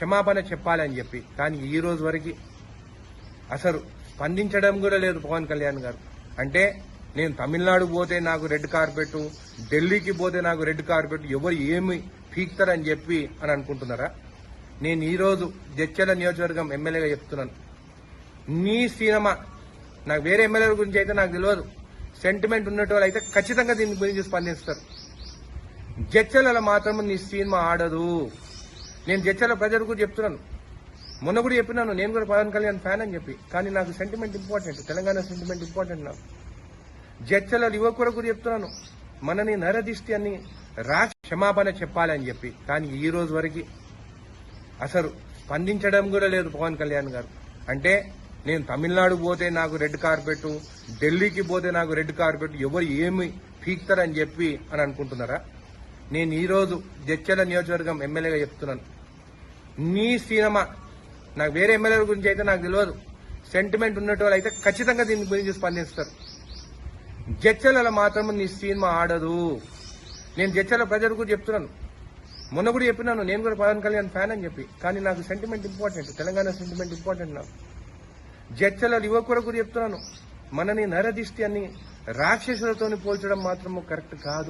క్షమాపణ చెప్పాలని చెప్పి. కానీ ఈ రోజు వరకు అసలు స్పందించడం కూడా లేదు పవన్ కళ్యాణ్ గారు. అంటే నేను తమిళనాడు పోతే నాకు రెడ్ కార్పెట్ ఢిల్లీకి పోతే నాకు రెడ్ కార్పెట్ ఎవరు ఏమి పీక్తారని చెప్పి అని అనుకుంటున్నారా? నేను ఈరోజు జచ్చల జడ్చల నియోజకవర్గం ఎమ్మెల్యేగా చెప్తున్నాను. నీ సినిమా నాకు వేరే ఎమ్మెల్యేల గురించి అయితే నాకు తెలియదు. సెంటిమెంట్ ఉన్నట్టు అయితే ఖచ్చితంగా దీని గురించి స్పందిస్తారు. జడ్చలలో మాత్రం నీ సినిమా ఆడదు. నేను జడ్చల ప్రజలకు కూడా చెప్తున్నాను. మొన్న కూడా చెప్పినాను నేను కూడా పవన్ కళ్యాణ్ ఫ్యాన్ అని చెప్పి. కానీ నాకు sentiment important Telangana sentiment important నాకు. జడ్చల యువకుడు కూడా చెప్తున్నాను మనని నరదిష్టి అని రా క్షమాపణ చెప్పాలని చెప్పి. కానీ ఈ రోజు వరకు అసలు స్పందించడం కూడా లేదు పవన్ కళ్యాణ్ గారు. అంటే నేను తమిళనాడు పోతే నాకు రెడ్ కార్పెట్ ఢిల్లీకి పోతే నాకు రెడ్ కార్పెట్ ఎవరు ఏమి పీక్తారని చెప్పి అని అనుకుంటున్నారా? నేను ఈరోజు రోజు జడ్చల నియోజకవర్గం ఎమ్మెల్యేగా చెప్తున్నాను. నీ సినిమా నాకు వేరే ఎమ్మెల్యేల గురించి అయితే నాకు తెలియదు. సెంటిమెంట్ ఉన్నట్టు వాళ్ళు అయితే ఖచ్చితంగా దీని గురించి స్పందిస్తారు. జడ్చలలో మాత్రం నీ సినిమా ఆడదు. నేను జడ్చల ప్రజలు కూడా చెప్తున్నాను. మొన్న కూడా చెప్పినాను నేను కూడా పవన్ కళ్యాణ్ ఫ్యాన్ అని చెప్పి. కానీ నాకు sentiment important Telangana sentiment important నాకు. జడ్చల యువకుల కూడా చెప్తున్నాను. మనని నరదిష్టి అని రాక్షసులతో పోల్చడం మాత్రం కరెక్ట్ కాదు.